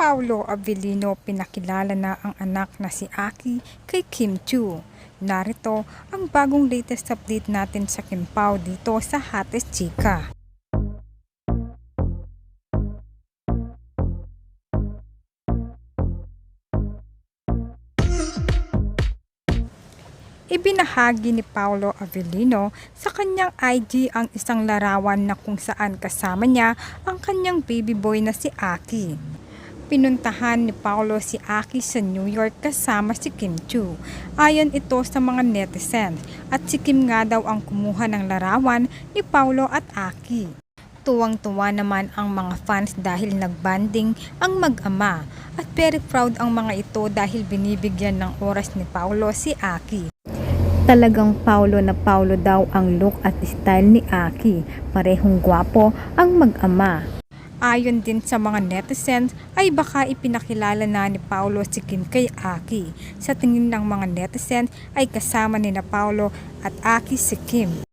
Paulo Avellino pinakilala na ang anak na si Aki kay Kim Chu. Narito ang bagong latest update natin sa Kim Pao dito sa Hates Chika. Ibinahagi ni Paulo Avellino sa kanyang IG ang isang larawan na kung saan kasama niya ang kanyang baby boy na si Aki. Pinuntahan ni Paulo si Aki sa New York kasama si Kim Chu. Ayon ito sa mga netizens at si Kim nga daw ang kumuha ng larawan ni Paulo at Aki. Tuwang-tuwa naman ang mga fans dahil nagbanding ang mag-ama at very proud ang mga ito dahil binibigyan ng oras ni Paulo si Aki. Talagang Paulo na Paulo daw ang look at style ni Aki. Parehong gwapo ang mag-ama. Ayon din sa mga netizens ay baka ipinakilala na ni Paulo si Kim kay Aki. Sa tingin ng mga netizens ay kasama ni na Paulo at Aki si Kim.